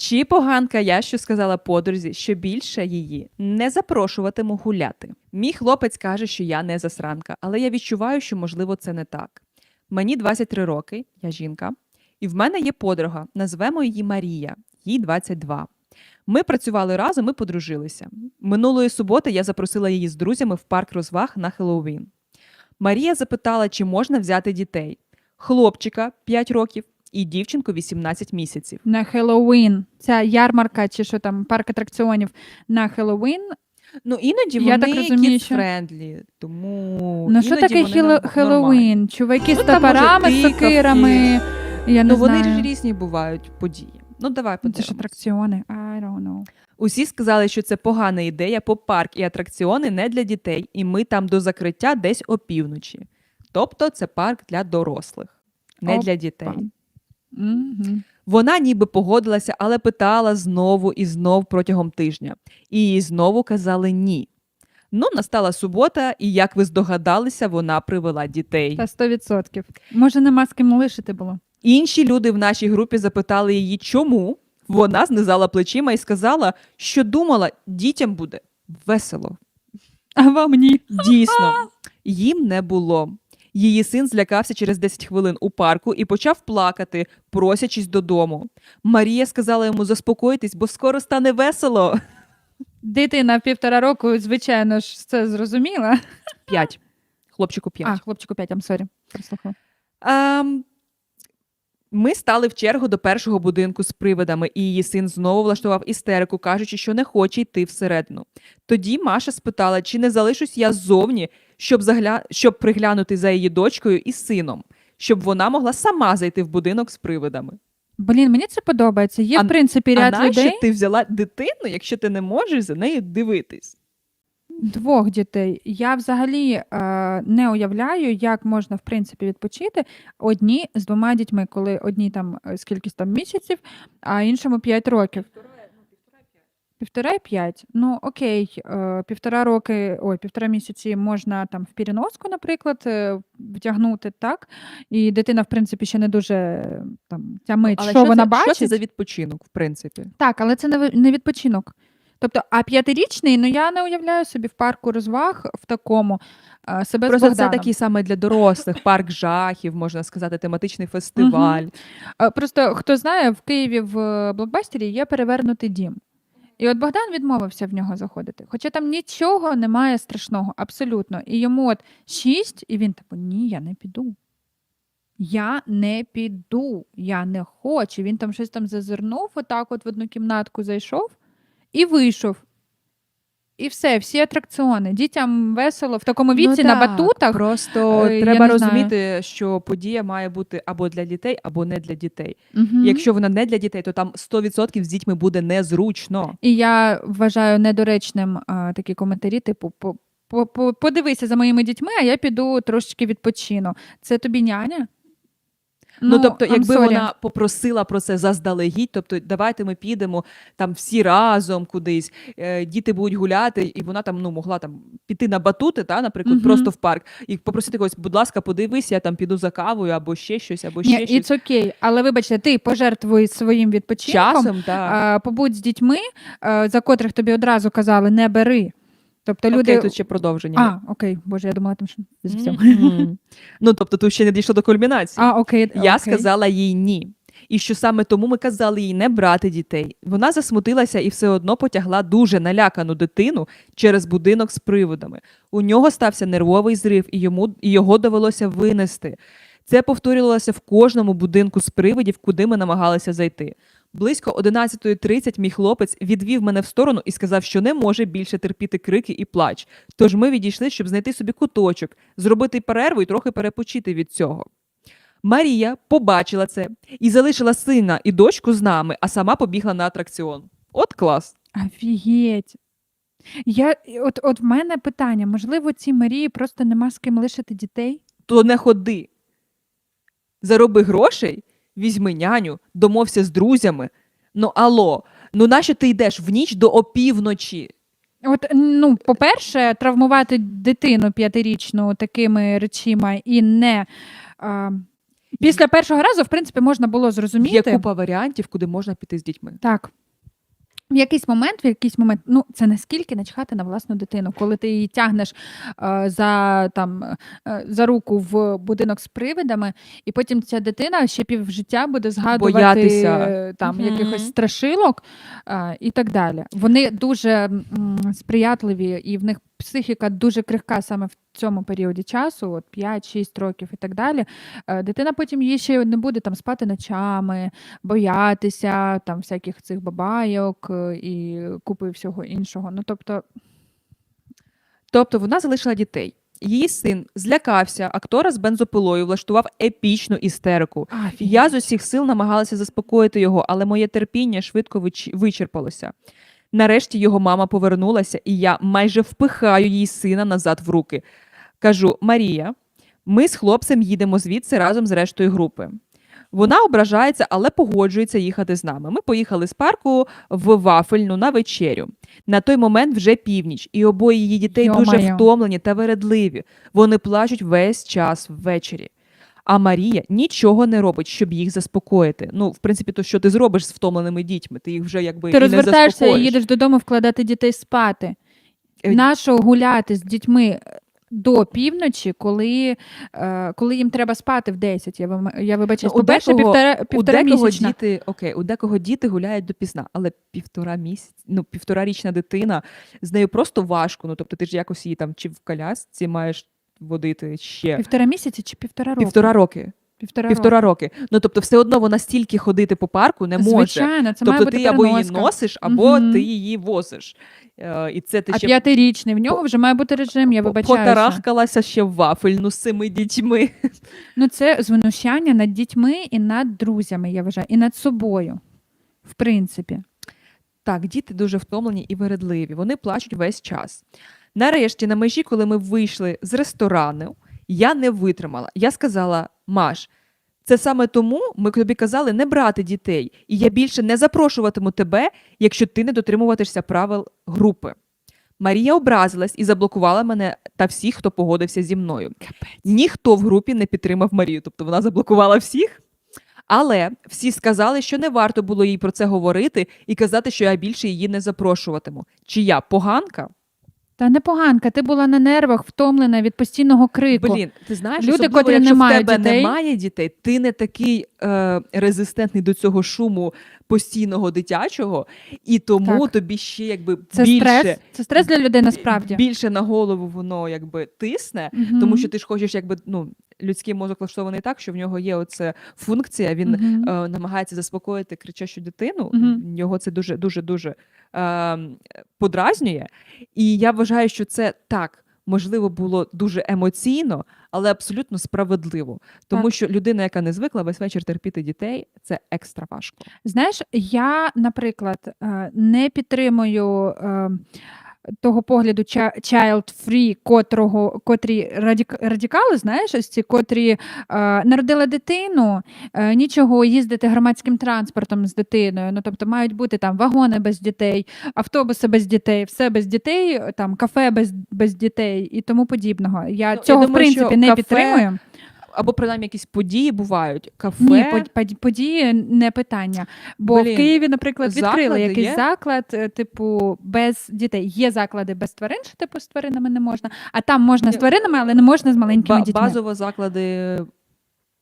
Чи поганка я, що сказала подрузі, що більше її не запрошуватиму гуляти. Мій хлопець каже, що я не засранка, але я відчуваю, що можливо це не так. Мені 23 роки, я жінка, і в мене є подруга, назвемо її Марія, їй 22. Ми працювали разом і подружилися. Минулої суботи я запросила її з друзями в парк розваг на Хеллоуін. Марія запитала, чи можна взяти дітей: хлопчика 5 років і дівчинку 18 місяців. На Хеллоуін. Ця ярмарка чи що там, парк атракціонів на Хеллоуін. Ну іноді Я вони так розумію, що- френдлі, тому Ну що іноді таке вони Хелло- нормальні. Хеллоуін? Чуваки з Ну, там, може, топорами, з тикавки. сокирами. Я не Ну вони знаю. ж різні бувають події. Ну давай Ну, Це ж подивимось. атракціони. I don't know. Усі сказали, що це погана ідея, бо парк і атракціони не для дітей, і ми там до закриття десь опівночі. Тобто це парк для дорослих, не Опа. для дітей. Вона ніби погодилася, але питала знову і знов протягом тижня. І їй знову казали ні. Ну, настала субота, і як ви здогадалися, вона привела дітей. Та 100%. Може, нема з ким лишити було. Інші люди в нашій групі запитали її, чому. Вона знизала плечима і сказала, що думала, дітям буде весело. А вам ні. Дійсно, їм не було. Її син злякався через 10 хвилин у парку і почав плакати, просячись додому. Марія сказала йому заспокоїтись, бо скоро стане весело. Дитина півтора року, звичайно ж, це зрозуміла. П'ять. Хлопчику п'ять. А, хлопчику 5, I'm sorry. Прослухала. Ем, ми стали в чергу до першого будинку з привидами, і її син знову влаштував істерику, кажучи, що не хоче йти всередину. Тоді Маша спитала, чи не залишусь я ззовні, щоб, загля... щоб приглянути за її дочкою і сином, щоб вона могла сама зайти в будинок з привидами. Блін, мені це подобається. Є, А- в принципі, ряд нащо людей ти взяла дитину, якщо ти не можеш за нею дивитись? двох дітей. Я взагалі е, не уявляю, як можна в принципі відпочити одні з двома дітьми, коли одній там е, скількись там місяців, а іншому 5 років. Півтора і п'ять. Ну окей, е, півтора роки, ой, півтора місяці можна там в переноску, наприклад, е, втягнути, так? І дитина, в принципі, ще не дуже там тямить, Але що, вона це, бачить. Що це за відпочинок, в принципі? Так, але це не ви- не відпочинок. Тобто, а п'ятирічний, ну я не уявляю собі в парку розваг в такому е, себе Просто з це Богданом. такий саме для дорослих, парк жахів, можна сказати, тематичний фестиваль. Е, Просто хто знає, в Києві в е, блокбастері є перевернутий дім. І от Богдан відмовився в нього заходити. Хоча там нічого немає страшного, абсолютно. І йому от шість, і він типу, ні, я не піду. Я не піду, я не хочу. Він там щось там зазирнув, отак от в одну кімнатку зайшов і вийшов. І все, всі атракціони. Дітям весело в такому віці Ну на так, батутах. Просто Е, треба не знаю. розуміти, що подія має бути або для дітей, або не для дітей. Мгм. Якщо вона не для дітей, то там 100% з дітьми буде незручно. І я вважаю недоречним а, такі коментарі, типу, по, по, по, подивися за моїми дітьми, а я піду трошечки відпочину. Це тобі няня? Ну, тобто, I'm якби sorry. вона попросила про це заздалегідь, тобто давайте ми підемо там всі разом кудись, е, діти будуть гуляти, і вона там ну могла там піти на батути, та, наприклад, Мгм. просто в парк, і попросити когось, будь ласка, подивись, я там піду за кавою, або ще щось, або ще Ні, щось. it's окей, але вибачте, ти пожертвуй своїм відпочинком, Часом, так. побудь з дітьми, за котрих тобі одразу казали не бери. Тобто люди. Окей, тут ще продовження. А, окей, боже, я думала, там що з всього. Ну, тобто, тут ще не дійшло до кульмінації. А, окей, Я окей. сказала їй ні. І що саме тому ми казали їй не брати дітей. Вона засмутилася і все одно потягла дуже налякану дитину через будинок з приводами. У нього стався нервовий зрив, і йому і його довелося винести. Це повторювалося в кожному будинку з привидів, куди ми намагалися зайти. Близько 11.30 мій хлопець відвів мене в сторону і сказав, що не може більше терпіти крики і плач. Тож ми відійшли, щоб знайти собі куточок, зробити перерву і трохи перепочити від цього. Марія побачила це і залишила сина і дочку з нами, а сама побігла на атракціон. От клас. Офігеть. Я, от, от в мене питання: можливо, цій Марії просто нема з ким лишити дітей? То не ходи. Зароби грошей, візьми няню, домовся з друзями. Ну алло, ну нащо ти йдеш в ніч до опівночі? От, ну, по-перше, травмувати дитину п'ятирічну такими речима і не. А, Після першого разу, в принципі, можна було Є зрозуміти. купа варіантів, куди можна піти з дітьми. Так. В якийсь момент, в якийсь момент, ну це наскільки начхати на власну дитину, коли ти її тягнеш е, за, там, е, за руку в будинок з привидами, і потім ця дитина ще півжиття буде згадувати Боятися. е, там, Мгм. якихось страшилок е, і так далі. Вони дуже м, сприятливі, і в них психіка дуже крихка саме в цьому періоді часу, от 5-6 років і так далі. Е, Дитина потім її ще не буде там спати ночами, боятися там всяких цих бабайок е, і купи всього іншого. Ну тобто, Тобто вона залишила дітей. Її син злякався актора з бензопилою, влаштував епічну істерику. Я з усіх сил намагалася заспокоїти його, але моє терпіння швидко вич- вичерпалося. Нарешті його мама повернулася, і я майже впихаю їй сина назад в руки. Кажу: Марія, ми з хлопцем їдемо звідси разом з рештою групи. Вона ображається, але погоджується їхати з нами. Ми поїхали з парку в вафельну на вечерю. На той момент вже північ, і обоє її дітей дуже Йо-моє. втомлені та вередливі. Вони плачуть весь час ввечері. А Марія нічого не робить, щоб їх заспокоїти. Ну, в принципі, то що ти зробиш з втомленими дітьми? Ти їх вже якби ти і не розвертаєшся і заспокоїш. їдеш додому вкладати дітей спати. Е, Нащо гуляти з дітьми до півночі, коли, е, коли їм треба спати в 10? Я, я вибачаюсь, Ну, по-перше, декого- півтора, У півтора декого діти окей, у декого діти гуляють допізна, але півтора місяць, ну півторарічна дитина з нею просто важко. Ну тобто ти ж якось її там чи в колясці маєш водити ще Півтора місяці чи півтора року? півтора роки. Півтора, Півтора роки. Ну тобто, все одно вона стільки ходити по парку не може. Звичайно, це має тобто бути ти або її носиш, або Мгм. ти її возиш. Е, і це ти А ще п'ятирічний, в нього вже має бути режим, я вибачаюся. потарахкалася ще в вафельну з цими дітьми. Ну, це звинущання над дітьми і над друзями, я вважаю, і над собою, в принципі. Так, діти дуже втомлені і вередливі. Вони плачуть весь час. Нарешті, на межі, коли ми вийшли з ресторану, я не витримала. Я сказала: Маш, це саме тому ми тобі казали не брати дітей, і я більше не запрошуватиму тебе, якщо ти не дотримуватишся правил групи. Марія образилась і заблокувала мене та всіх, хто погодився зі мною. Ніхто в групі не підтримав Марію, тобто вона заблокувала всіх. Але всі сказали, що не варто було їй про це говорити і казати, що я більше її не запрошуватиму. Чи я поганка? Та непоганка, ти була на нервах, втомлена від постійного крику. Блін, ти знаєш, Люди, особливо, котрі якщо не в тебе дітей- немає дітей, ти не такий е, резистентний до цього шуму постійного дитячого, і тому Так. тобі ще якби Це більше, стрес. Це стрес для людей насправді. більше на голову воно якби тисне. угу. Тому що ти ж хочеш, якби ну людський мозок влаштований так, що в нього є оце функція. Він Мгм. е, намагається заспокоїти кричащу дитину. Мгм. Його це дуже дуже дуже е, подразнює. І я вважаю, що це так. Можливо, було дуже емоційно, але абсолютно справедливо. Тому Так. що людина, яка не звикла весь вечір терпіти дітей, це екстра важко. Знаєш, я, наприклад, е, не підтримую е, того погляду ча- child-free, котрого, котрі радикали, знаєш, ось ці, котрі е, народили дитину, е, нічого їздити громадським транспортом з дитиною. Ну, тобто мають бути там вагони без дітей, автобуси без дітей, все без дітей, там кафе без, без дітей і тому подібного. Я я цього, в думаю, що принципі, не кафе- підтримую. Або принаймні якісь події бувають. Кафе Ні, под- под- події не питання. Бо Блін, в Києві, наприклад, відкрили заклади якийсь є? заклад, е, типу, без дітей. Є заклади без тварин, що типу з тваринами не можна, а там можна з Ні, тваринами, але не можна з маленькими ба- дітьми. базово заклади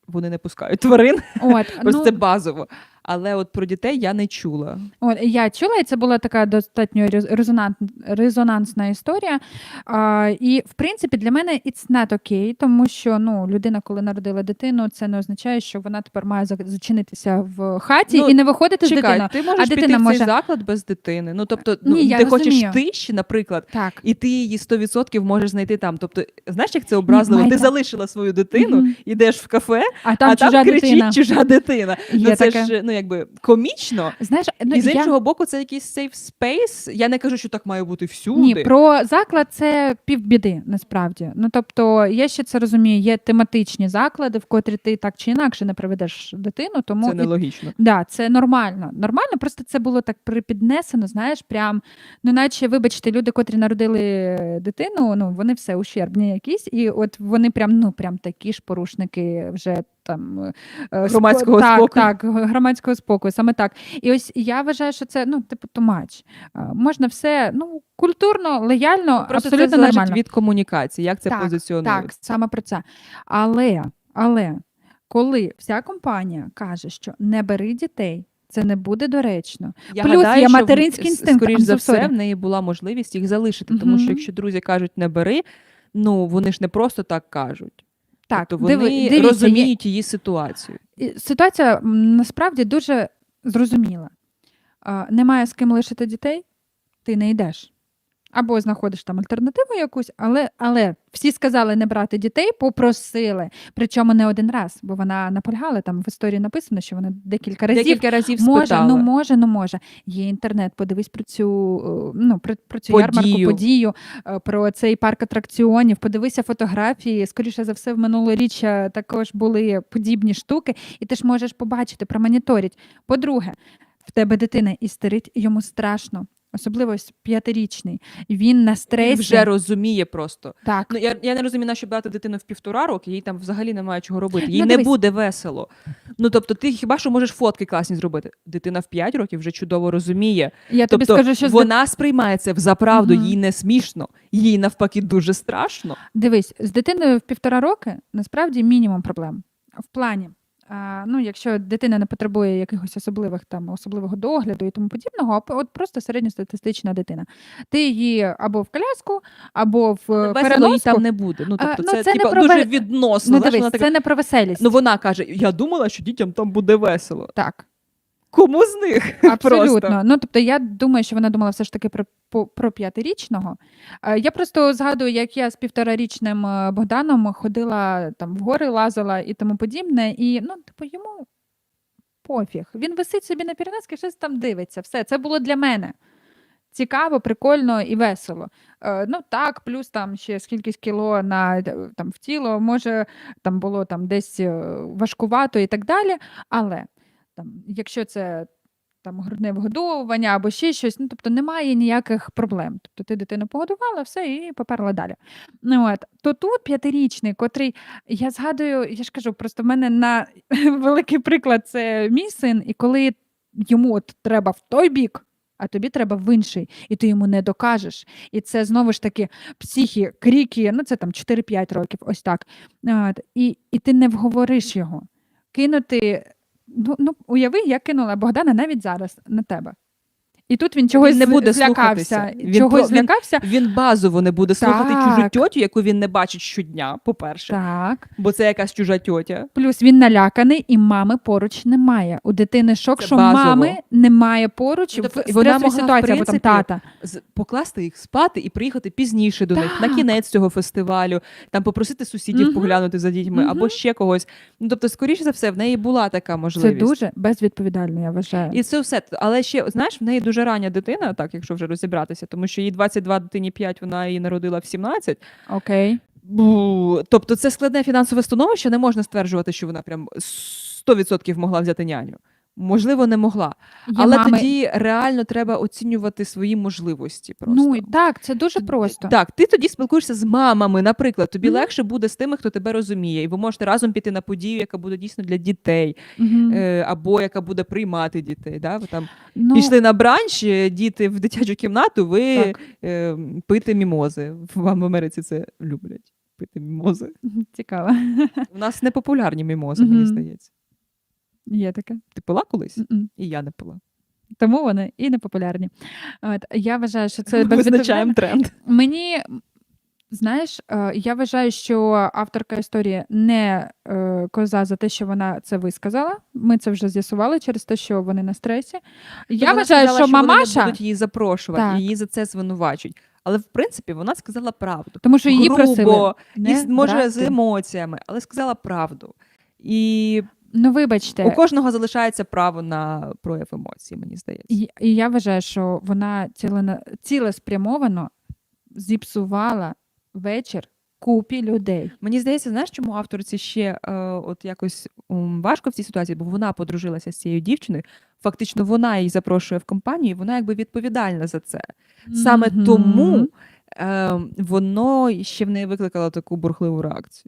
вони не пускають тварин. От, Просто ну, це базово. Але от про дітей я не чула. От, я чула, і це була така достатньо рез- резонант, резонансна історія. А, і, в принципі, для мене it's not okay, тому що ну, людина, коли народила дитину, це не означає, що вона тепер має за- зачинитися в хаті Ну, і не виходити з Чекай, дитиною. ти можеш піти дитина в цей може- заклад без дитини. Ну тобто, ну, Ні, я ти хочеш тиші, наприклад, Так. і ти її 100% можеш знайти там. Тобто, знаєш, як це образливо? Ти залишила свою дитину, Мгм. йдеш в кафе, А там а чужа там кричить дитина. чужа дитина. Ну це таке. ж ну якби комічно. Знаєш, ну, і з я... іншого боку, це якийсь safe space. Я не кажу, що так має бути всюди. Ні, про заклад це півбіди, насправді. Ну тобто, я ще це розумію. Є тематичні заклади, в котрі ти так чи інакше не приведеш дитину, тому Це і- нелогічно. Да, це нормально. Нормально, просто це було так припіднесено, знаєш, прям, ну, наче, вибачте, люди, котрі народили дитину, ну, вони все ущербні якісь, і от вони прям, ну, прям такі ж порушники вже там е, е, Громадського так, спокою. Так, громадського спокою, саме так. І ось я вважаю, що це ну, типу, тумач. Можна все ну, культурно, лояльно, Просто абсолютно це залежить нормально. від комунікації, як це Так, позиціонується. Так, саме про це. Але, але коли вся компанія каже, що не бери дітей, це не буде доречно. Я Плюс гадаю, є материнський інстинкт, Скоріш за все, в неї була можливість їх залишити, тому що якщо друзі кажуть не бери, ну вони ж не просто так кажуть. Так, тобто вони диви- дивіться, розуміють її ситуацію. Ситуація насправді дуже зрозуміла. Немає з ким лишити дітей, ти не йдеш. Або знаходиш там альтернативу якусь, але, але всі сказали не брати дітей, попросили. Причому не один раз, бо вона наполягала, там в історії написано, що вона декілька разів Декілька разів Може, спитала. ну може, ну може. Є інтернет, подивись про цю, е, ну, про, про цю ярмарку, Подію. подію, е, про цей парк атракціонів, подивися фотографії. Скоріше за все, в минулоріччя також були подібні штуки, і ти ж можеш побачити, промоніторити. По-друге, в тебе дитина істерить, йому страшно. Особливо ось п'ятирічний. Він на Він стресі. вже розуміє просто. Так. Ну я, я не розумію, на що брати дитину в півтора роки, їй там взагалі немає чого робити. Їй Ну, не дивись. буде весело. Ну тобто, ти хіба що можеш фотки класні зробити? Дитина в 5 років вже чудово розуміє. Я тобі Тобто скажу, що з вона сприймає це в заправду, Мгм. їй не смішно, їй навпаки дуже страшно. Дивись, з дитиною в півтора роки насправді мінімум проблем. В плані, ну, якщо дитина не потребує якихось особливих там особливого догляду і тому подібного, а от просто середньостатистична дитина. Ти її або в коляску, або в е, Весело їй там не буде. Ну А, тобто, ну, це, це типа, про дуже відносно. Ну, знаєш, дивись, вона така, це не про веселість. ну вона каже: Я думала, що дітям там буде весело. так, Кому з них? абсолютно. Просто. Ну, тобто, я думаю, що вона думала все ж таки про, про п'ятирічного. Е, Я просто згадую, як я з півторарічним е, Богданом ходила там в гори, лазила і тому подібне. І ну, типу, йому пофіг. Він висить собі на переносці, щось там дивиться. Все, це було для мене. Цікаво, прикольно і весело. Е, ну так, плюс там ще скількись кіло на е, там в тіло, може там було там десь важкувато і так далі. Але там, якщо це там грудне вигодовування або ще щось, ну тобто немає ніяких проблем. Тобто ти дитину погодувала, все, і поперла далі. Ну, от. То тут п'ятирічний, котрий я згадую, я ж кажу, просто в мене на великий приклад це мій син, і коли йому от треба в той бік. А тобі треба в інший, і ти йому не докажеш. І це знову ж таки психі, кріки, ну це там 4-5 років, ось так. От, і, і ти не вговориш його. Кинути. Ну, ну, уяви, я кинула Богдана навіть зараз на тебе. І тут він чогось не буде злякався. Він Чогось про- він- злякався. Він базово не буде слухати чужу тьотю, яку він не бачить щодня, по-перше, Так. бо це якась чужа тьотя. Плюс він наляканий, і мами поруч немає. У дитини шок, Це що базово. мами немає поруч Ну, в тобто вона могла, в або там тата. Покласти їх спати і приїхати пізніше до них на кінець цього фестивалю, там попросити сусідів Мгм. поглянути за дітьми або ще когось. Ну тобто, скоріше за все, в неї була така Це можливість. дуже безвідповідально, я вважаю. І це все. Але ще знаєш, в неї дуже рання дитина, так якщо вже розібратися, тому що їй 22, дитині 5, вона її народила в 17. Окей. Бу, тобто це складне фінансове становище, не можна стверджувати, що вона прям 100% могла взяти няню. Можливо, не могла. Є Але мами- тоді реально треба оцінювати свої можливості. Просто. Ну так, це дуже просто. Так, ти тоді спілкуєшся з мамами, наприклад. Тобі Мгм. легше буде з тими, хто тебе розуміє, і ви можете разом піти на подію, яка буде дійсно для дітей, Мгм. е, або яка буде приймати дітей. Да? Ви там ну, пішли на бранч, е, діти в дитячу кімнату, ви Так. е, пити мімози. Вам в Америці це люблять. Пити мімози. Цікаво. У нас не популярні мімози, мені здається. Є таке. Ти пила колись? М-м. І я не пила. Тому вони і не популярні. От, я вважаю, що це Визначаємо тренд. Мені, знаєш, е, я вважаю, що авторка історії не е, коза за те, що вона це висказала. Ми це вже з'ясували через те, що вони на стресі. Я Вона вважаю, сказала, що вони не мамаша, будуть її запрошувати, Так. її за це звинувачують. Але в принципі вона сказала правду. тому що її Грубо, просили. Не може брати. з емоціями, але сказала правду. І Ну, вибачте, у кожного залишається право на прояв емоцій, мені здається. І, і я вважаю, що вона цілена, цілеспрямовано зіпсувала вечір купі людей. Мені здається, знаєш, чому авторці ще е, от якось важко в цій ситуації, бо вона подружилася з цією дівчиною. Фактично, вона її запрошує в компанію, і вона якби відповідальна за це. Саме Мгм. тому е, воно ще в неї викликало таку бурхливу реакцію.